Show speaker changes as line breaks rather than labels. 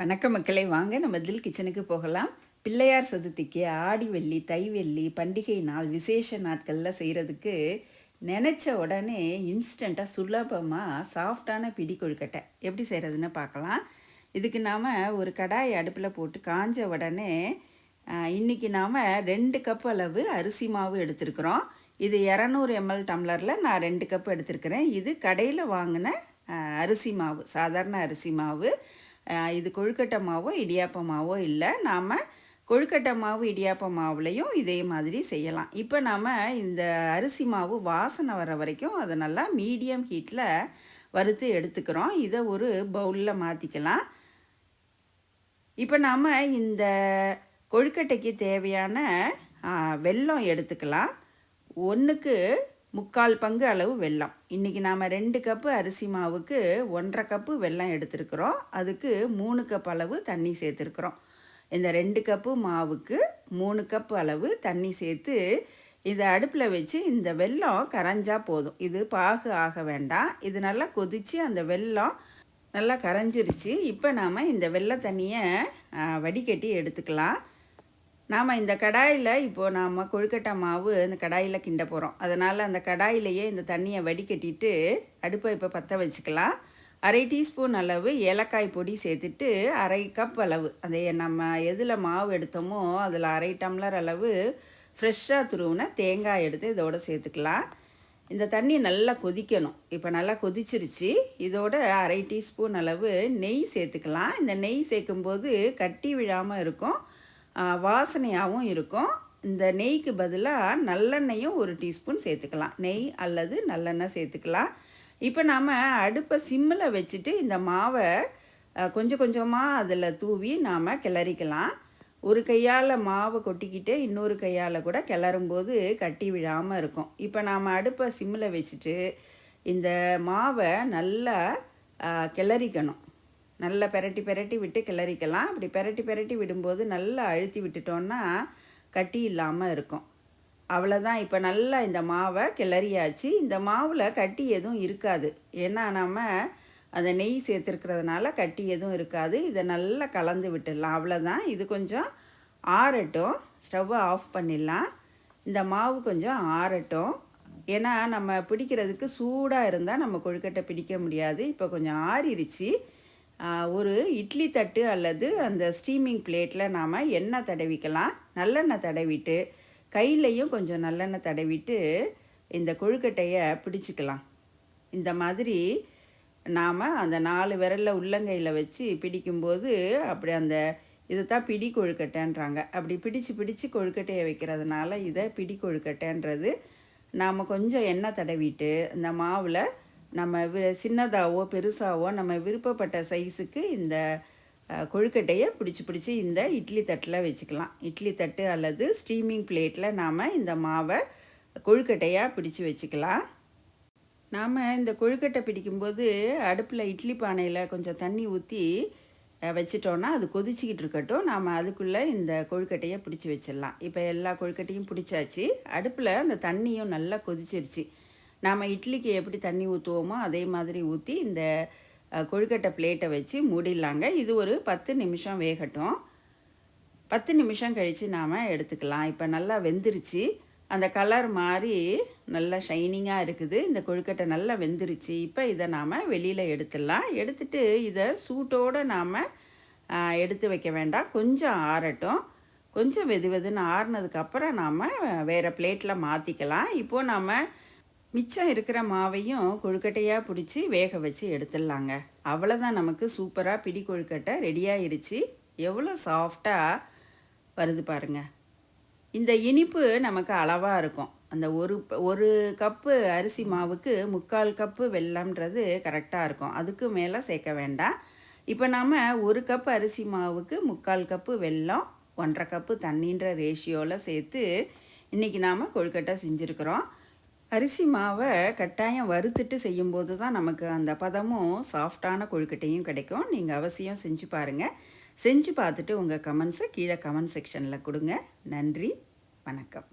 வணக்க மக்களை வாங்க நம்ம தில் கிச்சனுக்கு போகலாம். பிள்ளையார் சதுர்த்திக்கு ஆடி வெள்ளி தை வெள்ளி பண்டிகை நாள் விசேஷ நாட்களில் செய்கிறதுக்கு நினச்ச உடனே இன்ஸ்டண்ட்டாக சுலபமாக சாஃப்டான பிடி கொழுக்கட்டை எப்படி செய்கிறதுன்னு பார்க்கலாம். இதுக்கு நாம் ஒரு கடாய் அடுப்பில் போட்டு காஞ்ச உடனே இன்றைக்கி நாம் ரெண்டு கப் அளவு அரிசி மாவு எடுத்துருக்குறோம். இது இரநூறு எம்எல் டம்ளரில் நான் ரெண்டு கப் எடுத்திருக்கிறேன். இது கடையில் வாங்கின அரிசி மாவு சாதாரண அரிசி மாவு. இது கொழுக்கட்டை மாவோ இடியாப்ப மாவோ இல்லை. நாம் கொழுக்கட்டை மாவு இடியாப்ப மாவுலேயும் இதே மாதிரி செய்யலாம். இப்போ நாம் இந்த அரிசி மாவு வாசனை வர வரைக்கும் அதை நல்லா மீடியம் ஹீட்டில் வறுத்து எடுத்துக்கிறோம். இதை ஒரு பவுலில் மாற்றிக்கலாம் இப்போ நாம் இந்த கொழுக்கட்டைக்கு தேவையான வெல்லம் எடுத்துக்கலாம். ஒன்றுக்கு முக்கால் பங்கு அளவு வெல்லம். இன்றைக்கி நாம் ரெண்டு கப்பு அரிசி மாவுக்கு ஒன்றரை கப்பு வெல்லம் எடுத்துருக்குறோம். அதுக்கு மூணு கப் அளவு தண்ணி சேர்த்துருக்குறோம். இந்த ரெண்டு கப்பு மாவுக்கு மூணு கப் அளவு தண்ணி சேர்த்து இதை அடுப்பில் வச்சு இந்த வெல்லம் கரைஞ்சால் போதும். இது பாகு ஆக வேண்டாம். இது நல்லா கொதித்து அந்த வெல்லம் நல்லா கரைஞ்சிருச்சு. இப்போ நாம் இந்த வெள்ளை தண்ணியை வடிகட்டி எடுத்துக்கலாம். நாம் இந்த கடாயில் இப்போது நாம் கொழுக்கட்டை மாவு இந்த கடாயில் கிண்ட போகிறோம் அதனால் அந்த கடாயிலேயே இந்த தண்ணியை வடிகட்டிட்டு அடுப்பை இப்போ பற்ற வச்சுக்கலாம். அரை டீஸ்பூன் அளவு ஏலக்காய் பொடி சேர்த்துட்டு அரை கப் அளவு அதை நம்ம எதில் மாவு எடுத்தோமோ அதில் அரை டம்ளர் அளவு ஃப்ரெஷ்ஷாக துருவின தேங்காய் எடுத்து இதோட சேர்த்துக்கலாம். இந்த தண்ணி நல்லா கொதிக்கணும். இப்போ நல்லா கொதிச்சிருச்சு. இதோட அரை டீஸ்பூன் அளவு நெய் சேர்த்துக்கலாம். இந்த நெய் சேர்க்கும்போது கட்டி விழாமல் இருக்கும். வாசனையாகவும் இருக்கும். இந்த நெய்க்கு பதிலாக நல்லெண்ணெயும் ஒரு டீஸ்பூன் சேர்த்துக்கலாம். நெய் அல்லது நல்லெண்ணெய் சேர்த்துக்கலாம். இப்போ நாம் அடுப்பை சிம்மில் வச்சுட்டு இந்த மாவை கொஞ்சம் கொஞ்சமாக அதில் தூவி நாம் கிளறிக்கலாம். ஒரு கையால் மாவை கொட்டிக்கிட்டு இன்னொரு கையால் கூட கிளறும்போது கட்டி விழாமல் இருக்கும். இப்போ நாம் அடுப்பை சிம்மில் வச்சுட்டு இந்த மாவை நல்லா கிளறிக்கணும். நல்லா பெரட்டி பெரட்டி விட்டு கிளறிக்கலாம். அப்படி பெரட்டி பெரட்டி விடும்போது நல்லா அழுத்தி விட்டுட்டோன்னா கட்டி இல்லாமல் இருக்கும். அவ்வளோதான் இப்போ நல்லா இந்த மாவை கிளறியாச்சு. இந்த மாவில் கட்டி எதுவும் இருக்காது. ஏன்னா நம்ம அந்த நெய் சேர்த்துருக்கிறதுனால கட்டி எதுவும் இருக்காது. இதை நல்லா கலந்து விட்டுடலாம். அவ்வளோதான் இது கொஞ்சம் ஆறட்டும். ஸ்டவ்வை ஆஃப் பண்ணிடலாம். இந்த மாவு கொஞ்சம் ஆறட்டும். ஏன்னா நம்ம பிடிக்கிறதுக்கு சூடாக இருந்தால் நம்ம கொழுக்கட்டை பிடிக்க முடியாது. இப்போ கொஞ்சம் ஆறிடுச்சு. ஒரு இட்லி தட்டு அல்லது அந்த ஸ்டீமிங் பிளேட்டில் நாம் எண்ணெய் தடவிக்கலாம். நல்லெண்ணெய் தடவிட்டு கையிலையும் கொஞ்சம் நல்லெண்ணெய் தடவிட்டு இந்த கொழுக்கட்டையை பிடிச்சிக்கலாம். இந்த மாதிரி நாம் அந்த நாலு விரலில் உள்ளங்கையில் வச்சு பிடிக்கும்போது அப்படி அந்த இதை தான் பிடி கொழுக்கட்டைன்றாங்க. அப்படி பிடிச்சு பிடிச்சு கொழுக்கட்டையை வைக்கிறதுனால இதை பிடி கொழுக்கட்டைன்றது. நாம் கொஞ்சம் எண்ணெய் தடவிட்டு இந்த மாவில் நம்ம வி சின்னதாகவோ பெருசாகவோ நம்ம விருப்பப்பட்ட சைஸுக்கு இந்த கொழுக்கட்டையை பிடிச்சி பிடிச்சி இந்த இட்லி தட்டில் வச்சுக்கலாம். இட்லி தட்டு அல்லது ஸ்டீமிங் பிளேட்டில் நாம் இந்த மாவை கொழுக்கட்டையாக பிடிச்சி வச்சுக்கலாம். நாம் இந்த கொழுக்கட்டை பிடிக்கும்போது அடுப்பில் இட்லி பானையில் கொஞ்சம் தண்ணி ஊற்றி வச்சிட்டோன்னா அது கொதிச்சிக்கிட்டு இருக்கட்டும். நாம் அதுக்குள்ளே இந்த கொழுக்கட்டையை பிடிச்சி வச்சிடலாம். இப்போ எல்லா கொழுக்கட்டையும் பிடிச்சாச்சு. அடுப்பில் அந்த தண்ணியும் நல்லா கொதிச்சிருச்சு. நாம் இட்லிக்கு எப்படி தண்ணி ஊற்றுவோமோ அதே மாதிரி ஊற்றி இந்த கொழுக்கட்டை பிளேட்டை வச்சு மூடிடலாங்க. இது ஒரு பத்து நிமிஷம் வேகட்டும். பத்து நிமிஷம் கழித்து நாம் எடுத்துக்கலாம். இப்போ நல்லா வெந்துருச்சு. அந்த கலர் மாதிரி நல்லா ஷைனிங்காக இருக்குது. இந்த கொழுக்கட்டை நல்லா வெந்துருச்சு. இப்போ இதை நாம் வெளியில் எடுத்துடலாம். எடுத்துட்டு இதை சூட்டோடு நாம் எடுத்து வைக்க வேண்டாம். கொஞ்சம் ஆறட்டும். கொஞ்சம் வெது வெதுன்னு ஆறுனதுக்கப்புறம் நாம் வேறு பிளேட்டில் மாற்றிக்கலாம் இப்போது நாம் மிச்சம் இருக்கிற மாவையும் கொழுக்கட்டையாக பிடிச்சி வேக வச்சு எடுத்துடலாங்க. அவ்வளோதான் நமக்கு சூப்பராக பிடி கொழுக்கட்டை ரெடியாகிருச்சு எவ்வளோ சாஃப்டாக வருது பாருங்க. இந்த இனிப்பு நமக்கு அளவாக இருக்கும். அந்த ஒரு ஒரு கப்பு அரிசி மாவுக்கு முக்கால் கப்பு வெள்ளம்ன்றது கரெக்டாக இருக்கும். அதுக்கு மேலே சேர்க்க வேண்டாம். இப்போ நாம் ஒரு கப் அரிசி மாவுக்கு முக்கால் கப்பு வெல்லம் ஒன்றரை கப்பு தண்ணின்ற ரேஷியோவில் சேர்த்து இன்றைக்கி நாம் கொழுக்கட்டை செஞ்சுருக்குறோம். அரிசி மாவை கட்டாயம் வறுத்துட்டு செய்யும்போது தான் நமக்கு அந்த பதமும் சாஃப்டான கொழுக்கட்டையும் கிடைக்கும். நீங்கள் அவசியம் செஞ்சு பாருங்கள் செஞ்சு பார்த்துட்டு உங்கள் கமெண்ட்ஸை கீழே கமெண்ட் செக்ஷனில் கொடுங்க. நன்றி. வணக்கம்.